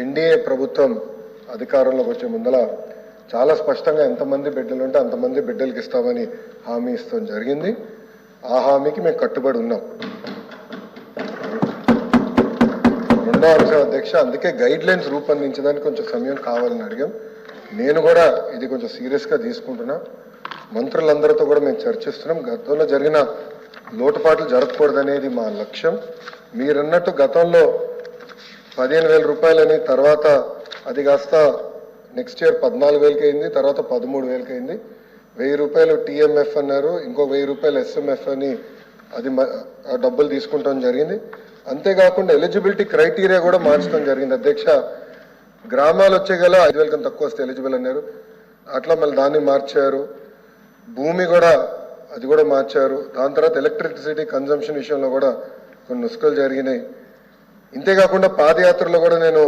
NDA ప్రభుత్వం అధికారంలోకి వచ్చే ముందల చాలా స్పష్టంగా ఎంతమంది బిడ్డలు ఉంటే అంతమంది బిడ్డలకి ఇస్తామని హామీ ఇస్తాం జరిగింది. ఆ హామీకి మేము కట్టుబడి ఉన్నాం. రెండో అంశం అధ్యక్ష అందుకే గైడ్ లైన్స్ రూపొందించడానికి కొంచెం సమయం కావాలని అడిగాం. నేను కూడా ఇది కొంచెం సీరియస్గా తీసుకుంటున్నా. మంత్రులందరితో కూడా మేము చర్చిస్తున్నాం. గతంలో జరిగిన లోటుపాట్లు జరగకూడదనేది మా లక్ష్యం. మీరన్నట్టు గతంలో పదిహేను వేల రూపాయలని తర్వాత అది కాస్త నెక్స్ట్ ఇయర్ పద్నాలుగు వేలకి అయింది తర్వాత పదమూడు వేలకి అయింది. వెయ్యి రూపాయలు టీఎంఎఫ్ అన్నారు ఇంకో వెయ్యి రూపాయలు ఎస్ఎంఎఫ్ అని అది ఆ డబ్బులు తీసుకుంటాం జరిగింది. అంతేకాకుండా ఎలిజిబిలిటీ క్రైటీరియా కూడా మార్చడం జరిగింది. అధ్యక్ష గ్రామాలు వచ్చే గల ఐదు వేల కన్నా తక్కువ వస్తే ఎలిజిబుల్ అన్నారు. అట్లా మళ్ళీ దాన్ని మార్చారు. భూమి కూడా అది కూడా మార్చారు. దాని తర్వాత ఎలక్ట్రిసిటీ కన్జంప్షన్ విషయంలో కూడా కొన్ని నుసుకలు జరిగినాయి. ఇంతేకాకుండా పాదయాత్రలో కూడా నేను